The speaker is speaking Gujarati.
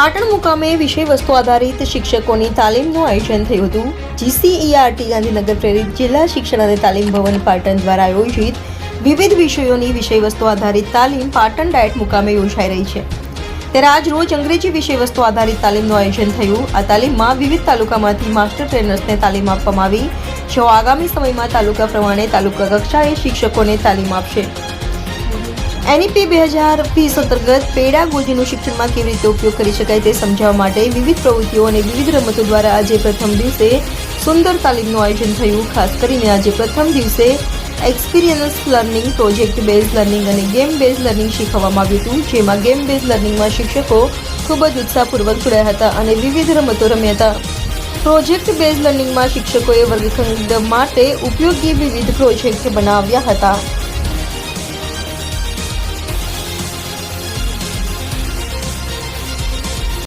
પાટણ મુકામે વિષય વસ્તુ આધારિત શિક્ષકોની તાલીમનું આયોજન થયું હતું. જીસીઈઆરટી ગાંધીનગર પ્રેરિત જિલ્લા શિક્ષણ અને તાલીમ ભવન પાટણ દ્વારા આયોજિત વિવિધ વિષયોની વિષય વસ્તુ આધારિત તાલીમ પાટણ ડાયટ મુકામે યોજાઈ રહી છે. ત્યારે આજ રોજ અંગ્રેજી વિષય વસ્તુ આધારિત તાલીમનું આયોજન થયું. આ તાલીમમાં વિવિધ તાલુકામાંથી માસ્ટર ટ્રેનર્સને તાલીમ આપવામાં આવી જેઓ આગામી સમયમાં તાલુકા પ્રમાણે તાલુકા કક્ષાએ શિક્ષકોને તાલીમ આપશે. એનઈપી બે હજાર વીસ અંતર્ગત પેડાગોજીનું શિક્ષણમાં કેવી રીતે ઉપયોગ કરી શકાય તે સમજાવવા માટે વિવિધ પ્રવૃત્તિઓ અને વિવિધ રમતો દ્વારા આજે પ્રથમ દિવસે સુંદર તાલીમનું આયોજન થયું. ખાસ કરીને આજે પ્રથમ દિવસે experience learning project base learning અને ગેમ બેઝ લર્નિંગ શીખવવામાં આવ્યું હતું, જેમાં ગેમ બેઝ લર્નિંગમાં શિક્ષકો ખૂબ જ ઉત્સાહપૂર્વક જોડાયા હતા અને વિવિધ રમતો રમ્યા હતા. પ્રોજેક્ટ બેઝ લર્નિંગમાં શિક્ષકોએ વર્ગખંડ માટે ઉપયોગી વિવિધ પ્રોજેક્ટ બનાવ્યા હતા.